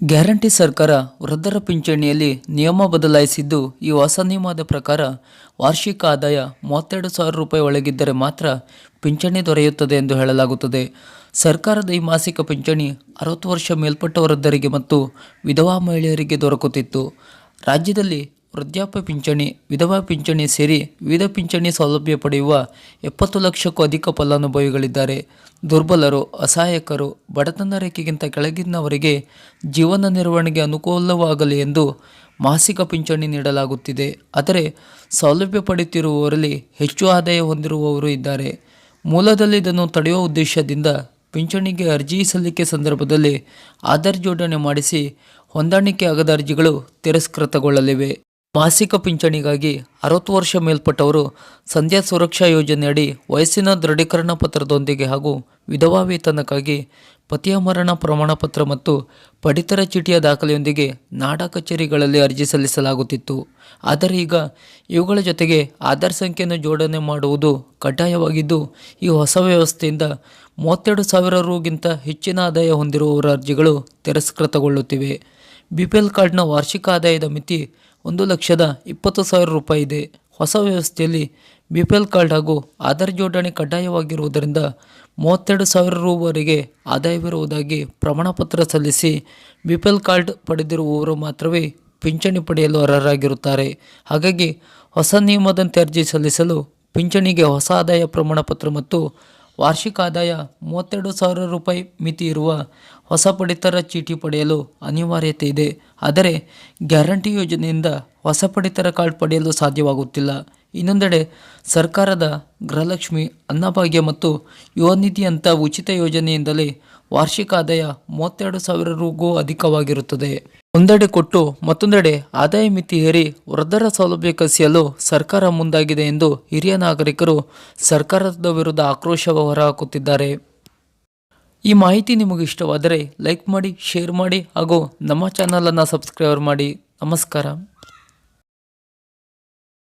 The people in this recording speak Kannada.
ಗ್ಯಾರಂಟಿ ಸರ್ಕಾರ ವೃದ್ಧರ ಪಿಂಚಣಿಯಲ್ಲಿ ನಿಯಮ ಬದಲಾಯಿಸಿದ್ದು ಈ ಹೊಸ ನಿಯಮದ ಪ್ರಕಾರ ವಾರ್ಷಿಕ ಆದಾಯ ಮೂವತ್ತೆರಡು ಸಾವಿರ ರೂಪಾಯಿ ಒಳಗಿದ್ದರೆ ಮಾತ್ರ ಪಿಂಚಣಿ ದೊರೆಯುತ್ತದೆ ಎಂದು ಹೇಳಲಾಗುತ್ತದೆ. ಸರ್ಕಾರದ ಈ ಮಾಸಿಕ ಪಿಂಚಣಿ ಅರವತ್ತು ವರ್ಷ ಮೇಲ್ಪಟ್ಟ ವೃದ್ಧರಿಗೆ ಮತ್ತು ವಿಧವಾ ಮಹಿಳೆಯರಿಗೆ ದೊರಕುತ್ತಿತ್ತು. ರಾಜ್ಯದಲ್ಲಿ ವೃದ್ಧಾಪ್ಯ ಪಿಂಚಣಿ, ವಿಧವಾ ಪಿಂಚಣಿ ಸೇರಿ ವಿವಿಧ ಪಿಂಚಣಿ ಸೌಲಭ್ಯ ಪಡೆಯುವ ಎಪ್ಪತ್ತು ಲಕ್ಷಕ್ಕೂ ಅಧಿಕ ಫಲಾನುಭವಿಗಳಿದ್ದಾರೆ. ದುರ್ಬಲರು, ಅಸಹಾಯಕರು, ಬಡತನ ರೇಖೆಗಿಂತ ಕೆಳಗಿನವರಿಗೆ ಜೀವನ ನಿರ್ವಹಣೆಗೆ ಅನುಕೂಲವಾಗಲಿ ಎಂದು ಮಾಸಿಕ ಪಿಂಚಣಿ ನೀಡಲಾಗುತ್ತಿದೆ. ಆದರೆ, ಸೌಲಭ್ಯ ಪಡೆಯುತ್ತಿರುವವರಲ್ಲಿ ಹೆಚ್ಚು ಆದಾಯ ಹೊಂದಿರುವವರು ಇದ್ದಾರೆ. ಮೂಲದಲ್ಲಿ ಇದನ್ನು ತಡೆಯುವ ಉದ್ದೇಶದಿಂದ ಪಿಂಚಣಿಗೆ ಅರ್ಜಿ ಸಲ್ಲಿಕೆ ಸಂದರ್ಭದಲ್ಲಿ ಆಧಾರ್ ಜೋಡಣೆ ಮಾಡಿಸಿ ಹೊಂದಾಣಿಕೆ ಆಗದ ಅರ್ಜಿಗಳು ತಿರಸ್ಕೃತಗೊಳ್ಳಲಿವೆ. ಮಾಸಿಕ ಪಿಂಚಣಿಗಾಗಿ ಅರವತ್ತು ವರ್ಷ ಮೇಲ್ಪಟ್ಟವರು ಸಂಧ್ಯಾ ಸುರಕ್ಷಾ ಯೋಜನೆಯಡಿ ವಯಸ್ಸಿನ ದೃಢೀಕರಣ ಪತ್ರದೊಂದಿಗೆ ಹಾಗೂ ವಿಧವಾ ವೇತನಕ್ಕಾಗಿ ಪತಿಯ ಮರಣ ಪ್ರಮಾಣ ಪತ್ರ ಮತ್ತು ಪಡಿತರ ಚೀಟಿಯ ದಾಖಲೆಯೊಂದಿಗೆ ನಾಡ ಕಚೇರಿಗಳಲ್ಲಿ ಅರ್ಜಿ ಸಲ್ಲಿಸಲಾಗುತ್ತಿತ್ತು. ಆದರೆ ಈಗ ಇವುಗಳ ಜೊತೆಗೆ ಆಧಾರ್ ಸಂಖ್ಯೆಯನ್ನು ಜೋಡಣೆ ಮಾಡುವುದು ಕಡ್ಡಾಯವಾಗಿದ್ದು, ಈ ಹೊಸ ವ್ಯವಸ್ಥೆಯಿಂದ ಮೂವತ್ತೆರಡು ಸಾವಿರ ರುಗಿಂತ ಹೆಚ್ಚಿನ ಆದಾಯ ಹೊಂದಿರುವವರ ಅರ್ಜಿಗಳು ತಿರಸ್ಕೃತಗೊಳ್ಳುತ್ತಿವೆ. ಬಿ ಪಿ ಎಲ್ ಕಾರ್ಡ್ನ ವಾರ್ಷಿಕ ಆದಾಯದ ಮಿತಿ ಒಂದು ಲಕ್ಷದ ಇಪ್ಪತ್ತು ಸಾವಿರ ರೂಪಾಯಿ ಇದೆ. ಹೊಸ ವ್ಯವಸ್ಥೆಯಲ್ಲಿ ಬಿ ಪಿ ಎಲ್ ಕಾರ್ಡ್ ಹಾಗೂ ಆಧಾರ್ ಜೋಡಣೆ ಕಡ್ಡಾಯವಾಗಿರುವುದರಿಂದ ಮೂವತ್ತೆರಡು ಸಾವಿರ ರೂವರೆಗೆ ಆದಾಯವಿರುವುದಾಗಿ ಪ್ರಮಾಣಪತ್ರ ಸಲ್ಲಿಸಿ ಬಿ ಪಿ ಎಲ್ ಕಾರ್ಡ್ ಪಡೆದಿರುವವರು ಮಾತ್ರವೇ ಪಿಂಚಣಿ ಪಡೆಯಲು ಅರ್ಹರಾಗಿರುತ್ತಾರೆ. ಹಾಗಾಗಿ ಹೊಸ ನಿಯಮದಂತೆ ಅರ್ಜಿ ಸಲ್ಲಿಸಲು ಪಿಂಚಣಿಗೆ ಹೊಸ ಆದಾಯ ಪ್ರಮಾಣಪತ್ರ ಮತ್ತು ವಾರ್ಷಿಕ ಆದಾಯ ಮೂವತ್ತೆರಡು ಸಾವಿರ ರೂಪಾಯಿ ಮಿತಿ ಇರುವ ಹೊಸ ಪಡಿತರ ಚೀಟಿ ಪಡೆಯಲು ಅನಿವಾರ್ಯತೆ ಇದೆ. ಆದರೆ ಗ್ಯಾರಂಟಿ ಯೋಜನೆಯಿಂದ ಹೊಸ ಪಡಿತರ ಕಾರ್ಡ್ ಪಡೆಯಲು ಸಾಧ್ಯವಾಗುತ್ತಿಲ್ಲ. ಇನ್ನೊಂದೆಡೆ ಸರ್ಕಾರದ ಗೃಹಲಕ್ಷ್ಮಿ ಅನ್ನಭಾಗ್ಯ ಮತ್ತು ಯುವ ನಿಧಿಯಂಥ ಉಚಿತ ಯೋಜನೆಯಿಂದಲೇ ವಾರ್ಷಿಕ ಆದಾಯ ಮೂವತ್ತೆರಡು ಸಾವಿರ ರೂಗೂ ಅಧಿಕವಾಗಿರುತ್ತದೆ. ಒಂದೆಡೆ ಕೊಟ್ಟು ಮತ್ತೊಂದೆಡೆ ಆದಾಯ ಮಿತಿ ಹೇರಿ ವೃದ್ಧರ ಸೌಲಭ್ಯ ಕಸಿಯಲು ಸರ್ಕಾರ ಮುಂದಾಗಿದೆ ಎಂದು ಹಿರಿಯ ನಾಗರಿಕರು ಸರ್ಕಾರದ ವಿರುದ್ಧ ಆಕ್ರೋಶ ಹೊರಹಾಕುತ್ತಿದ್ದಾರೆ. ಈ ಮಾಹಿತಿ ನಿಮಗೆ ಇಷ್ಟವಾದರೆ ಲೈಕ್ ಮಾಡಿ, ಶೇರ್ ಮಾಡಿ ಹಾಗೂ ನಮ್ಮ ಚಾನಲನ್ನು ಸಬ್ಸ್ಕ್ರೈಬರ್ ಮಾಡಿ. ನಮಸ್ಕಾರ.